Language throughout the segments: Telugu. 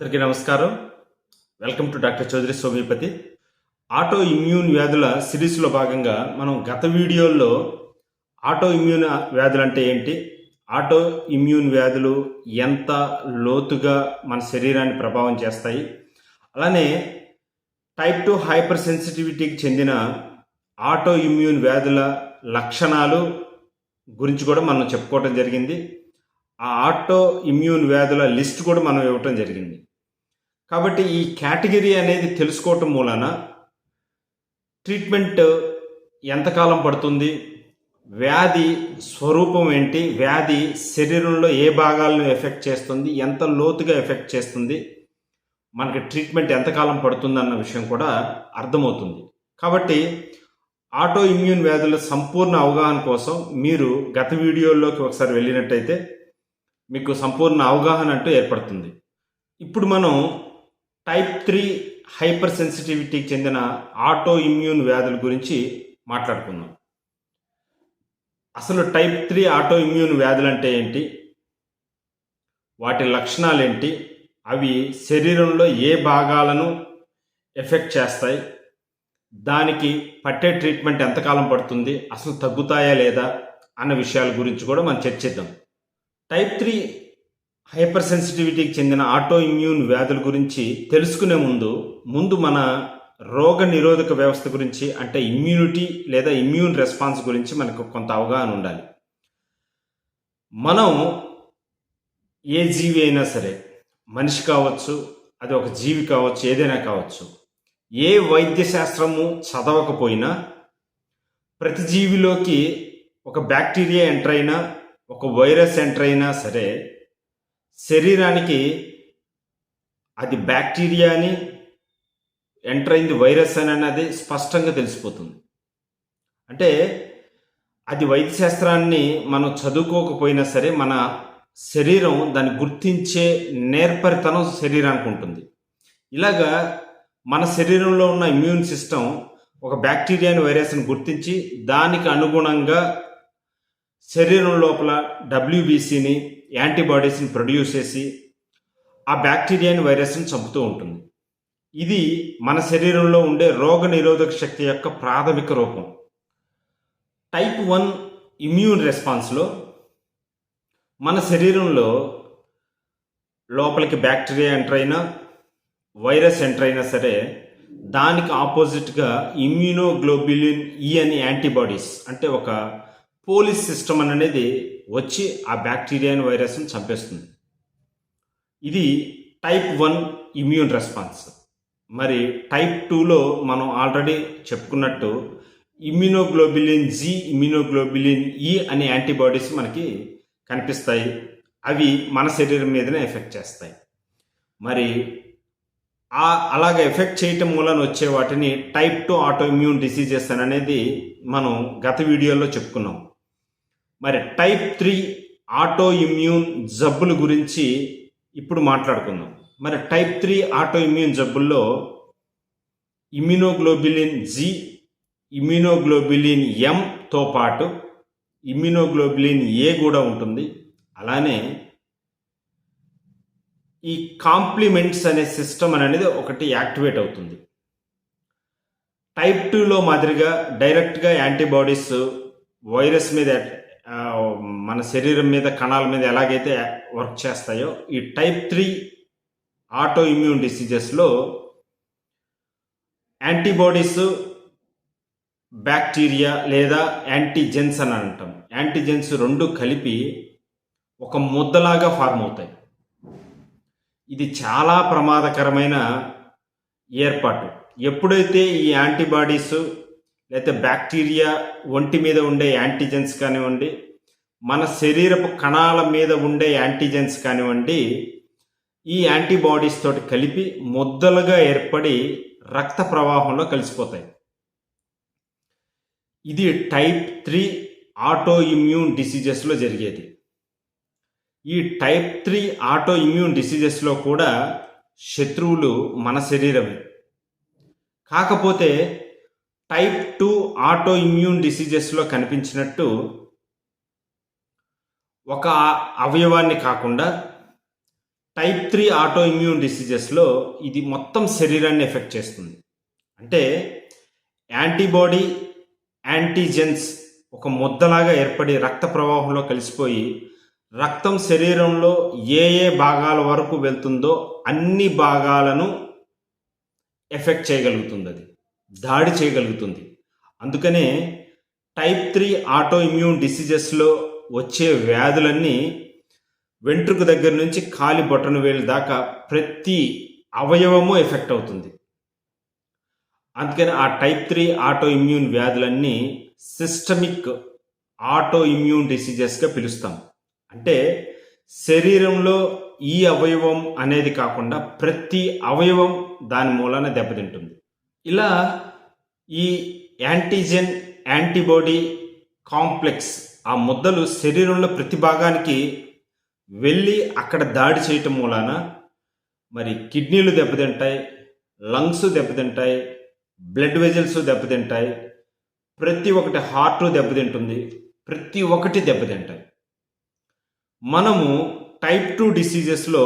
అందరికీ నమస్కారం. Welcome to doctor Chowdary Somipati. Autoimmune వ్యాధుల సిరీస్లో భాగంగా మనం గత వీడియోల్లో ఆటో ఇమ్యూన్ వ్యాధులు అంటే ఏంటి? ఆటో ఇమ్యూన్ వ్యాధులు ఎంత లోతుగా మన శరీరాన్ని ప్రభావం చేస్తాయి? అలానే టైప్ టూ హైపర్ సెన్సిటివిటీకి చెందిన ఆటో ఇమ్యూన్ వ్యాధుల లక్షణాలు గురించి కూడా మనం చెప్పుకోవడం జరిగింది. ఆ ఆటో ఇమ్యూన్ వ్యాధుల లిస్ట్ కూడా మనం ఇవ్వటం జరిగింది. కాబట్టి ఈ కేటగిరీ అనేది తెలుసుకోవటం మూలన ట్రీట్మెంట్ ఎంతకాలం పడుతుంది? వ్యాధి స్వరూపం ఏంటి? వ్యాధి శరీరంలో ఏ భాగాలను ఎఫెక్ట్ చేస్తుంది? ఎంత లోతుగా ఎఫెక్ట్ చేస్తుంది? మనకి ట్రీట్మెంట్ ఎంతకాలం పడుతుంది అన్న విషయం కూడా అర్థమవుతుంది. కాబట్టి ఆటో ఇమ్యూన్ వ్యాధుల సంపూర్ణ అవగాహన కోసం మీరు గత వీడియోల్లోకి ఒకసారి వెళ్ళినట్టయితే మీకు సంపూర్ణ అవగాహన అంటూ ఏర్పడుతుంది. ఇప్పుడు మనం టైప్ త్రీ హైపర్ సెన్సిటివిటీకి చెందిన ఆటో ఇమ్యూన్ వ్యాధుల గురించి మాట్లాడుకుందాం. అసలు టైప్ త్రీ ఆటో ఇమ్యూన్ వ్యాధులు అంటే ఏంటి? వాటి లక్షణాలు ఏంటి? అవి శరీరంలో ఏ భాగాలను ఎఫెక్ట్ చేస్తాయి? దానికి పట్టే ట్రీట్మెంట్ ఎంతకాలం పడుతుంది? అసలు తగ్గుతాయా లేదా? అన్న విషయాల గురించి కూడా మనం చర్చిద్దాం. టైప్ త్రీ హైపర్ సెన్సిటివిటీకి చెందిన ఆటో ఇమ్యూన్ వ్యాధుల గురించి తెలుసుకునే ముందు ముందు మన రోగ నిరోధక వ్యవస్థ గురించి అంటే ఇమ్యూనిటీ లేదా ఇమ్యూన్ రెస్పాన్స్ గురించి మనకు కొంత అవగాహన ఉండాలి. మనం ఏ జీవి అయినా సరే మనిషి కావచ్చు అది ఒక జీవి కావచ్చు ఏదైనా కావచ్చు ఏ వైద్య శాస్త్రము చదవకపోయినా ప్రతి జీవిలోకి ఒక బ్యాక్టీరియా ఎంటర్ అయినా ఒక వైరస్ ఎంటర్ అయినా సరే శరీరానికి అది బ్యాక్టీరియా అని ఎంటర్ అయింది వైరస్ అని అన్నది స్పష్టంగా తెలిసిపోతుంది. అంటే అది వైద్యశాస్త్రాన్ని మనం చదువుకోకపోయినా సరే మన శరీరం దాన్ని గుర్తించే నేర్పరితనం శరీరానికి ఉంటుంది. ఇలాగా మన శరీరంలో ఉన్న ఇమ్యూన్ సిస్టమ్ ఒక బ్యాక్టీరియాని వైరస్ని గుర్తించి దానికి అనుగుణంగా శరీరం లోపల డబ్ల్యూబీసీని యాంటీబాడీస్ని ప్రొడ్యూస్ చేసి ఆ బ్యాక్టీరియాని వైరస్ని చంపుతూ ఉంటుంది. ఇది మన శరీరంలో ఉండే రోగ నిరోధక శక్తి యొక్క ప్రాథమిక రూపం. టైప్ వన్ ఇమ్యూన్ రెస్పాన్స్లో మన శరీరంలో లోపలికి బ్యాక్టీరియా ఎంటర్ అయినా వైరస్ ఎంటర్ అయినా సరే దానికి ఆపోజిట్గా ఇమ్యూనోగ్లోబులిన్ ఈ అని యాంటీబాడీస్ అంటే ఒక పోలీస్ సిస్టమ్ అనేది వచ్చి ఆ బ్యాక్టీరియాని వైరస్ని చంపేస్తుంది. ఇది టైప్ వన్ ఇమ్యూన్ రెస్పాన్స్ మరి టైప్ టూలో మనం ఆల్రెడీ చెప్పుకున్నట్టు ఇమ్యూనోగ్లోబిలిన్ జి ఇమ్యూనోగ్లోబిలిన్ ఈ అనే యాంటీబాడీస్ మనకి కనిపిస్తాయి. అవి మన శరీరం మీదనే ఎఫెక్ట్ చేస్తాయి. మరి ఆ అలాగ ఎఫెక్ట్ చేయటం మూలన వచ్చే వాటిని type two auto immune diseases అని అనేది మనం గత వీడియోలో చెప్పుకున్నాం. మరి టైప్ త్రీ ఆటో ఇమ్యూన్ జబ్బుల గురించి ఇప్పుడు మాట్లాడుకుందాం. మరి టైప్ త్రీ ఆటో ఇమ్యూన్ జబ్బుల్లో ఇమ్యూనోగ్లోబులిన్ జి ఇమ్యూనోగ్లోబులిన్ ఎంతో పాటు ఇమ్యూనోగ్లోబులిన్ ఏ కూడా ఉంటుంది. అలానే ఈ కాంప్లిమెంట్స్ అనే సిస్టమ్ అనేది ఒకటి యాక్టివేట్ అవుతుంది. టైప్ టూలో మాదిరిగా డైరెక్ట్గా యాంటీబాడీస్ వైరస్ మీద మన శరీరం మీద కణాల మీద ఎలాగైతే వర్క్ చేస్తాయో ఈ టైప్ త్రీ ఆటో ఇమ్యూన్ డిసీజెస్లో యాంటీబాడీస్ బ్యాక్టీరియా లేదా యాంటీజెన్స్ అని అంటాం. యాంటీజెన్స్ రెండు కలిపి ఒక ముద్దలాగా ఫార్మ్ అవుతాయి. ఇది చాలా ప్రమాదకరమైన ఏర్పాటు. ఎప్పుడైతే ఈ యాంటీబాడీస్ లేకపోతే బ్యాక్టీరియా ఒంటి మీద ఉండే యాంటీజెన్స్ కానివ్వండి మన శరీరపు కణాల మీద ఉండే యాంటీజెన్స్ కానివ్వండి ఈ యాంటీబాడీస్ తోటి కలిపి ముద్దలుగా ఏర్పడి రక్త ప్రవాహంలో కలిసిపోతాయి. ఇది టైప్ త్రీ ఆటో ఇమ్యూన్ డిసీజెస్లో జరిగేది. ఈ టైప్ త్రీ ఆటో ఇమ్యూన్ డిసీజెస్లో కూడా శత్రువులు మన శరీరమే. కాకపోతే టైప్ టూ ఆటో ఇమ్యూన్ డిసీజెస్లో కనిపించినట్టు ఒక అవయవాన్ని కాకుండా టైప్ త్రీ ఆటో ఇమ్యూన్ డిసీజెస్లో ఇది మొత్తం శరీరాన్ని ఎఫెక్ట్ చేస్తుంది. అంటే యాంటీబాడీ యాంటీజెన్స్ ఒక ముద్దలాగా ఏర్పడి రక్త ప్రవాహంలో కలిసిపోయి రక్తం శరీరంలో ఏ ఏ భాగాల వరకు వెళ్తుందో అన్ని భాగాలను ఎఫెక్ట్ చేయగలుగుతుంది అది. దాడి చేయగలుగుతుంది. అందుకనే టైప్ త్రీ ఆటో ఇమ్యూన్ డిసీజెస్లో వచ్చే వ్యాధులన్నీ వెంట్రుకు దగ్గర నుంచి కాలి బొట్టను వేలు దాకా ప్రతి అవయవము ఎఫెక్ట్ అవుతుంది. అందుకని ఆ టైప్ త్రీ ఆటో ఇమ్యూన్ వ్యాధులన్నీ సిస్టమిక్ ఆటో ఇమ్యూన్ డిసీజెస్గా పిలుస్తాం. అంటే శరీరంలో ఈ అవయవం అనేది కాకుండా ప్రతి అవయవం దాని మూలాన దెబ్బతింటుంది. ఇలా ఈ యాంటీజెన్ యాంటీబాడీ కాంప్లెక్స్ ఆ ముద్దలు శరీరంలో ప్రతి భాగానికి వెళ్ళి అక్కడ దాడి చేయటం మూలాన మరి కిడ్నీలు దెబ్బతింటాయి లంగ్స్ దెబ్బతింటాయి బ్లడ్ వెజల్స్ దెబ్బతింటాయి ప్రతి ఒక్కటి హార్ట్ దెబ్బతింటుంది ప్రతి ఒక్కటి దెబ్బతింటాయి. మనము టైప్ టూ డిసీజెస్లో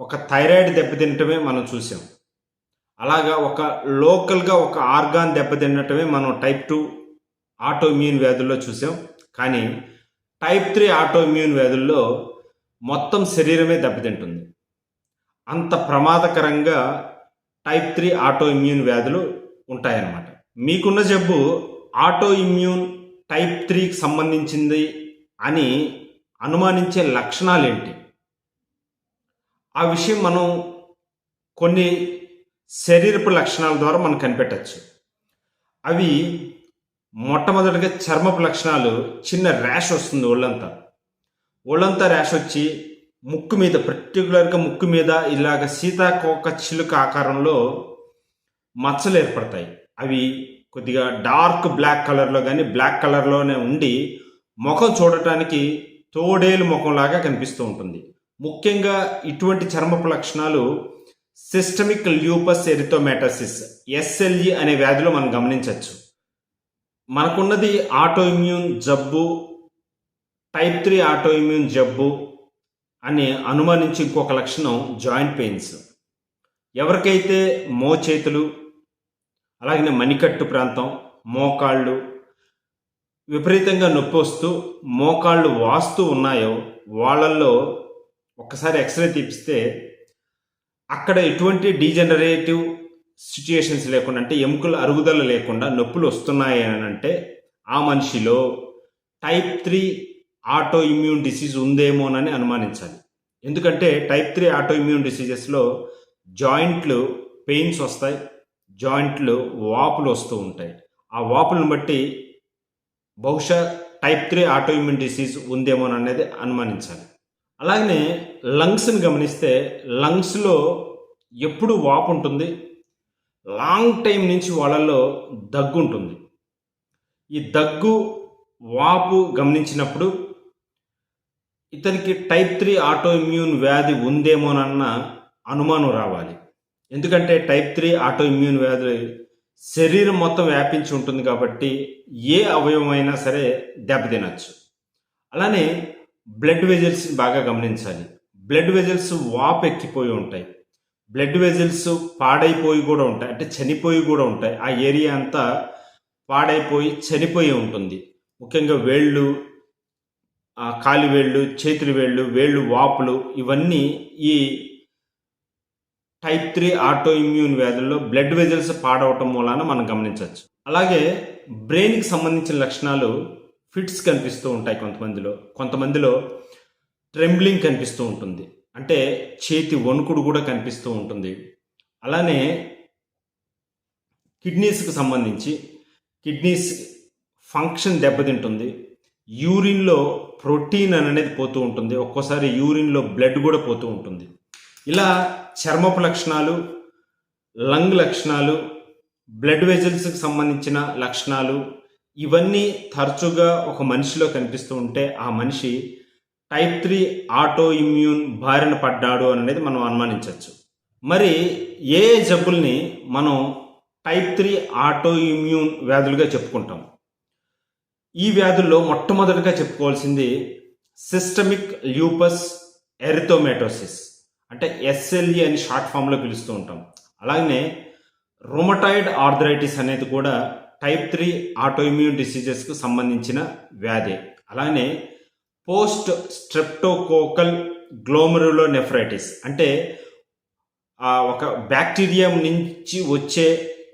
ఒక థైరాయిడ్ దెబ్బతింటమే మనం చూసాం. అలాగా ఒక లోకల్గా ఒక ఆర్గాన్ దెబ్బతినటమే మనం టైప్ టూ ఆటో ఇమ్యూన్ వ్యాధుల్లో చూసాం. కానీ టైప్ త్రీ ఆటో ఇమ్యూన్ వ్యాధుల్లో మొత్తం శరీరమే దెబ్బతింటుంది. అంత ప్రమాదకరంగా టైప్ త్రీ ఆటో ఇమ్యూన్ వ్యాధులు ఉంటాయన్నమాట. మీకున్న జబ్బు ఆటో ఇమ్యూన్ టైప్ త్రీకి సంబంధించింది అని అనుమానించే లక్షణాలు ఏంటి ఆ విషయం మనం కొన్ని శరీరపు లక్షణాల ద్వారా మనం కనిపెట్టచ్చు. అవి మొట్టమొదటిగా చర్మపు లక్షణాలు చిన్న ర్యాష్ వస్తుంది ఒళ్ళంతా. ఒళ్ళంతా ర్యాష్ వచ్చి ముక్కు మీద పర్టికులర్గా ముక్కు మీద ఇలాగ సీతాకోక చిలుక ఆకారంలో మచ్చలు ఏర్పడతాయి. అవి కొద్దిగా డార్క్ బ్లాక్ కలర్లో కానీ బ్లాక్ కలర్లోనే ఉండి ముఖం చూడటానికి తోడేలు ముఖంలాగా కనిపిస్తూ ఉంటుంది. ముఖ్యంగా ఇటువంటి చర్మపు లక్షణాలు సిస్టమిక్ ల్యూపస్ ఎరిథోమాటోసిస్ ఎస్ఎల్ఈ అనే వ్యాధిలో మనం గమనించవచ్చు. మనకున్నది ఆటో ఇమ్యూన్ జబ్బు టైప్ త్రీ ఆటో ఇమ్యూన్ జబ్బు అని అనుమానించి ఇంకొక లక్షణం జాయింట్ పెయిన్స్ ఎవరికైతే మోచేతులు అలాగే మణికట్టు ప్రాంతం మోకాళ్ళు విపరీతంగా నొప్పి వస్తూ మోకాళ్ళు వాస్తూ ఉన్నాయో వాళ్ళల్లో ఒక్కసారి ఎక్స్రే తీపిస్తే అక్కడ ఎటువంటి డీజనరేటివ్ సిచ్యుయేషన్స్ లేకుండా అంటే ఎముకల అరుగుదల లేకుండా నొప్పులు వస్తున్నాయి అని అంటే ఆ మనిషిలో type three auto immune disease ఉందేమోనని అనుమానించాలి. ఎందుకంటే టైప్ త్రీ ఆటో ఇమ్యూన్ డిసీజెస్లో జాయింట్లు పెయిన్స్ వస్తాయి జాయింట్లు వాపులు వస్తూ ఉంటాయి. ఆ వాపులను బట్టి బహుశా type three auto immune disease ఉందేమోననేది అనుమానించాలి. అలాగనే లంగ్స్ని గమనిస్తే లంగ్స్లో ఎప్పుడు వాపు ఉంటుంది. లాంగ్ టైం నుంచి వాళ్ళల్లో దగ్గు ఉంటుంది. ఈ దగ్గు వాపు గమనించినప్పుడు ఇతనికి టైప్ త్రీ ఆటో ఇమ్యూన్ వ్యాధి ఉందేమోనన్న అనుమానం రావాలి. ఎందుకంటే టైప్ త్రీ ఆటో ఇమ్యూన్ వ్యాధి శరీరం మొత్తం వ్యాపించి ఉంటుంది కాబట్టి ఏ అవయవమైనా సరే దెబ్బతినచ్చు. అలానే బ్లడ్ వెజల్స్ని బాగా గమనించాలి. బ్లడ్ వెజల్స్ వాప్ ఎక్కిపోయి ఉంటాయి. బ్లడ్ వెజల్స్ పాడైపోయి కూడా ఉంటాయి. అంటే చనిపోయి కూడా ఉంటాయి. ఆ ఏరియా అంతా పాడైపోయి చనిపోయి ఉంటుంది. ముఖ్యంగా వేళ్ళు కాలి వేళ్ళు చేతుల వేళ్ళు వేళ్ళు వాపులు ఇవన్నీ ఈ టైప్ త్రీ ఆటో ఇమ్యూన్ వ్యాధుల్లో బ్లడ్ వెజల్స్ పాడవటం మూలాన మనం గమనించవచ్చు. అలాగే బ్రెయిన్కి సంబంధించిన లక్షణాలు ఫిట్స్ కనిపిస్తూ ఉంటాయి కొంతమందిలో. కొంతమందిలో ట్రెంబ్లింగ్ కనిపిస్తూ ఉంటుంది. అంటే చేతి వణుకుడు కూడా కనిపిస్తూ ఉంటుంది. అలానే కిడ్నీస్కి సంబంధించి కిడ్నీస్ ఫంక్షన్ దెబ్బతింటుంది. యూరిన్లో ప్రోటీన్ అనేది పోతూ ఉంటుంది. ఒక్కోసారి యూరిన్లో బ్లడ్ కూడా పోతూ ఉంటుంది. ఇలా చర్మపు లక్షణాలు లంగ్ లక్షణాలు బ్లడ్ వెజల్స్కి సంబంధించిన లక్షణాలు ఇవన్నీ తరచుగా ఒక మనిషిలో కనిపిస్తూ ఉంటే ఆ మనిషి టైప్ త్రీ ఆటో ఇమ్యూన్ బారిన పడ్డాడు అనేది మనం అనుమానించవచ్చు. మరి ఏ జబ్బుల్ని మనం టైప్ త్రీ ఆటో ఇమ్యూన్ వ్యాధులుగా చెప్పుకుంటాం? ఈ వ్యాధుల్లో మొట్టమొదటిగా చెప్పుకోవాల్సింది సిస్టమిక్ ల్యూపస్ ఎరిథోమేటోసిస్ అంటే ఎస్ఎల్ఈ అని షార్ట్ ఫామ్లో పిలుస్తూ ఉంటాం. అలాగనే రొమటాయిడ్ ఆర్థరైటిస్ అనేది కూడా టైప్ త్రీ ఆటోఇమ్యూన్ డిసీజెస్కు సంబంధించిన వ్యాధి. అలానే పోస్ట్ స్ట్రెప్టోకోకల్ గ్లోమరులో నెఫ్రైటిస్ అంటే ఒక బ్యాక్టీరియా నుంచి వచ్చే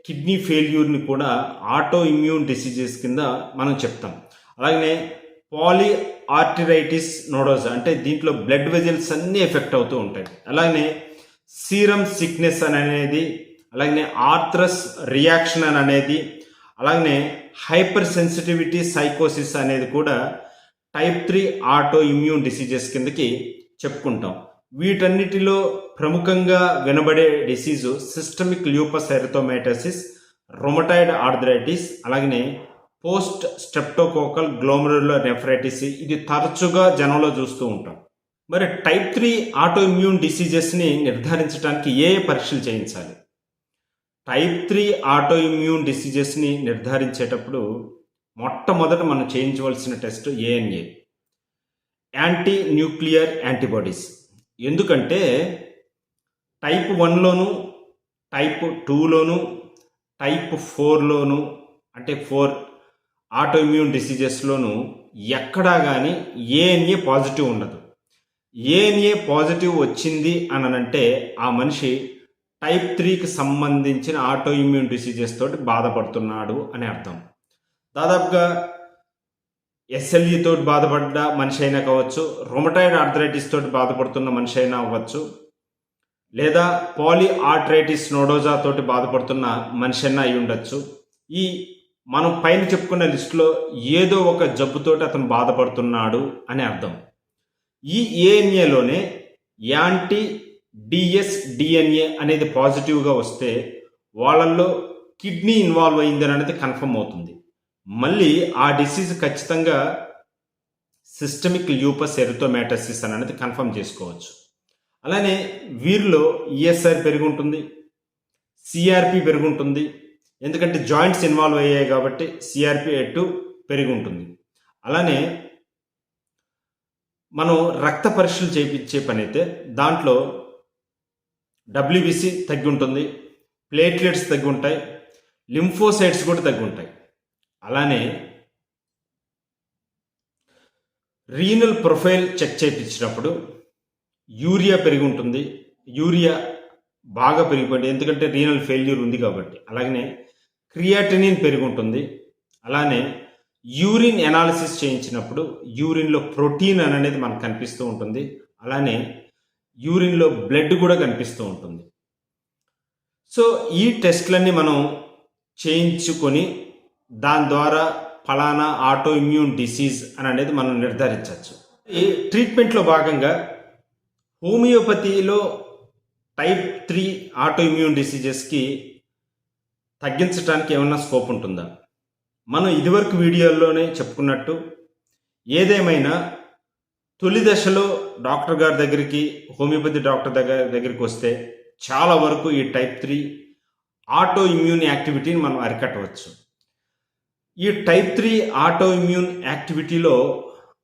కిడ్నీ ఫెయిల్యూర్ని కూడా ఆటో ఇమ్యూన్ డిసీజెస్ కింద మనం చెప్తాం. అలాగనే పాలీ ఆర్టిరైటిస్ నోడోజ్ అంటే దీంట్లో బ్లడ్ వెజల్స్ అన్నీ ఎఫెక్ట్ అవుతూ ఉంటాయి. అలాగనే సీరం సిక్నెస్ అని అనేది అలాగనే ఆర్థ్రస్ రియాక్షన్ అని అనేది అలాగనే హైపర్ సెన్సిటివిటీ సైకోసిస్ అనేది కూడా type three auto immune diseases కిందకి చెప్పుకుంటాం. వీటన్నిటిలో ప్రముఖంగా వినబడే disease systemic lupus erythematosus rheumatoid arthritis అలాగనే పోస్ట్ స్టెప్టోకోకల్ గ్లోమరులర్ నెఫ్రైటిస్ ఇది తరచుగా జనంలో చూస్తూ ఉంటాం. మరి టైప్ త్రీ ఆటో ఇమ్యూన్ డిసీజెస్ని నిర్ధారించడానికి ఏ పరీక్షలు చేయించాలి? టైప్ త్రీ ఆటో ఇమ్యూన్ డిసీజెస్ని నిర్ధారించేటప్పుడు మొట్టమొదట మనం చేయించవలసిన test ANA. Anti nuclear antibodies ఎందుకంటే టైప్ వన్లోను టైప్ టూలోను టైప్ ఫోర్లోను అంటే ఫోర్ ఆటోఇమ్యూన్ డిసీజెస్లోను ఎక్కడా కానీ ఏఎన్ఏ పాజిటివ్ ఉండదు. ఏఎన్ఏ పాజిటివ్ వచ్చింది అనంటే ఆ మనిషి టైప్ త్రీకి సంబంధించిన ఆటో ఇమ్యూన్ డిసీజెస్ తోటి బాధపడుతున్నాడు అని అర్థం. దాదాపుగా ఎస్ఎల్ఈ తోటి బాధపడ్డ మనిషి అయినా కావచ్చు రొమటైడ్ ఆర్థరైటిస్ తోటి బాధపడుతున్న మనిషి అయినా అవ్వచ్చు లేదా పాలీ ఆర్థరైటిస్ నోడోజా తోటి బాధపడుతున్న మనిషి అయినా అయి ఉండొచ్చు. ఈ మనం పైన చెప్పుకున్న లిస్టులో ఏదో ఒక జబ్బుతోటి అతను బాధపడుతున్నాడు అని అర్థం. ఈ ఏఎన్ఏలోనే యాంటీ డిఎస్ డిఎన్ఏ అనేది పాజిటివ్గా వస్తే వాళ్ళల్లో కిడ్నీ ఇన్వాల్వ్ అయిందని అనేది కన్ఫర్మ్ అవుతుంది. మళ్ళీ ఆ డిసీజ్ ఖచ్చితంగా సిస్టమిక్ ల్యూపస్ ఎరిథోమేటసిస్ అని అనేది కన్ఫర్మ్ చేసుకోవచ్చు. అలానే వీరిలో ఈఎస్ఆర్ పెరుగుంటుంది సిఆర్పి పెరుగుంటుంది ఎందుకంటే జాయింట్స్ ఇన్వాల్వ్ అయ్యాయి కాబట్టి సిఆర్పి ఎటు పెరిగి ఉంటుంది అలానే మనం రక్త పరీక్షలు చేయించే పని అయితే దాంట్లో డబ్ల్యూబీసీ తగ్గి ఉంటుంది ప్లేట్లెట్స్ తగ్గి ఉంటాయి లింఫోసైట్స్ కూడా తగ్గి ఉంటాయి అలానే రీనల్ ప్రొఫైల్ చెక్ చేయించినప్పుడు యూరియా పెరిగి ఉంటుంది యూరియా బాగా పెరిగిపోయింది ఎందుకంటే రీనల్ ఫెయిల్యూర్ ఉంది కాబట్టి. అలాగనే క్రియాటినిన్ పెరిగి ఉంటుంది అలానే యూరిన్ ఎనాలిసిస్ చేయించినప్పుడు యూరిన్లో ప్రోటీన్ అనేది మనకు కనిపిస్తూ ఉంటుంది అలానే యూరిన్లో బ్లడ్ కూడా కనిపిస్తూ ఉంటుంది. సో ఈ టెస్ట్లన్నీ మనం చేయించుకొని దాని ద్వారా ఫలానా ఆటో ఇమ్యూన్ డిసీజ్ అని అనేది మనం నిర్ధారించవచ్చు. ఈ ట్రీట్మెంట్లో భాగంగా హోమియోపతిలో టైప్ త్రీ ఆటో ఇమ్యూన్ డిసీజెస్కి తగ్గించడానికి ఏమన్నా స్కోప్ ఉంటుందా? మనం ఇదివరకు వీడియోల్లోనే చెప్పుకున్నట్టు ఏదేమైనా తొలి దశలో డాక్టర్ గారి దగ్గరికి హోమియోపతి డాక్టర్ దగ్గర దగ్గరికి వస్తే చాలా వరకు ఈ టైప్ త్రీ ఆటో ఇమ్యూన్ యాక్టివిటీని మనం అరికట్టవచ్చు. ఈ టైప్ త్రీ ఆటో ఇమ్యూన్ యాక్టివిటీలో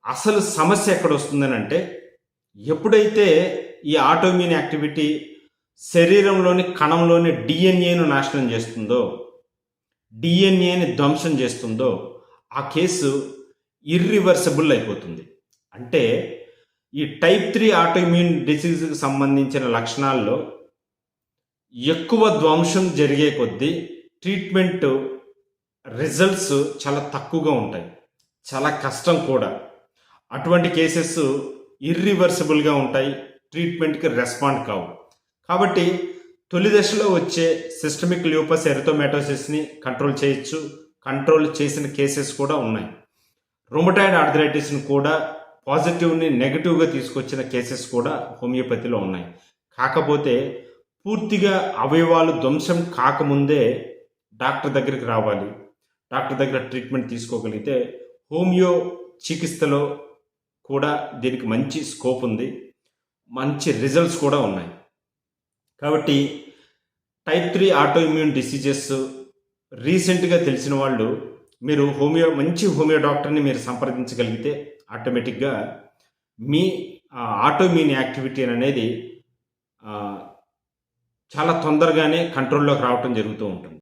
అసలు సమస్య ఎక్కడ వస్తుందని అంటే ఎప్పుడైతే ఈ ఆటో ఇమ్యూన్ యాక్టివిటీ శరీరంలోని కణంలోని డిఎన్ఏను నాశనం చేస్తుందో డిఎన్ఏని ధ్వంసం చేస్తుందో ఆ కేసు ఇర్రివర్సబుల్ అయిపోతుంది. అంటే ఈ టైప్ త్రీ ఆటోఇమ్యూన్ డిసీజ్కి సంబంధించిన లక్షణాల్లో ఎక్కువ ధ్వంసం జరిగే కొద్దీ ట్రీట్మెంట్ రిజల్ట్స్ చాలా తక్కువగా ఉంటాయి. చాలా కష్టం కూడా. అటువంటి కేసెస్ ఇర్రివర్సిబుల్గా ఉంటాయి. ట్రీట్మెంట్కి రెస్పాండ్ కావు. కాబట్టి తొలి దశలో వచ్చే సిస్టమిక్ ల్యూపస్ ఎరిథోమెటోసిస్ని కంట్రోల్ చేయొచ్చు. కంట్రోల్ చేసిన కేసెస్ కూడా ఉన్నాయి. రొమటాయిడ్ ఆర్థరైటిస్ని కూడా పాజిటివ్ని నెగిటివ్గా తీసుకొచ్చిన కేసెస్ కూడా హోమియోపతిలో ఉన్నాయి. కాకపోతే పూర్తిగా అవయవాలు ధ్వంసం కాకముందే డాక్టర్ దగ్గరికి రావాలి. డాక్టర్ దగ్గర ట్రీట్మెంట్ తీసుకోగలిగితే హోమియో చికిత్సలో కూడా దీనికి మంచి స్కోప్ ఉంది. మంచి రిజల్ట్స్ కూడా ఉన్నాయి. కాబట్టి టైప్ త్రీ ఆటోఇమ్యూన్ డిసీజెస్ రీసెంట్గా తెలిసిన వాళ్ళు మీరు హోమియో మంచి హోమియో డాక్టర్ని మీరు సంప్రదించగలిగితే ఆటోమేటిక్గా మీ ఆటోమీన్ యాక్టివిటీ అనేది చాలా తొందరగానే కంట్రోల్లోకి రావటం జరుగుతూ ఉంటుంది.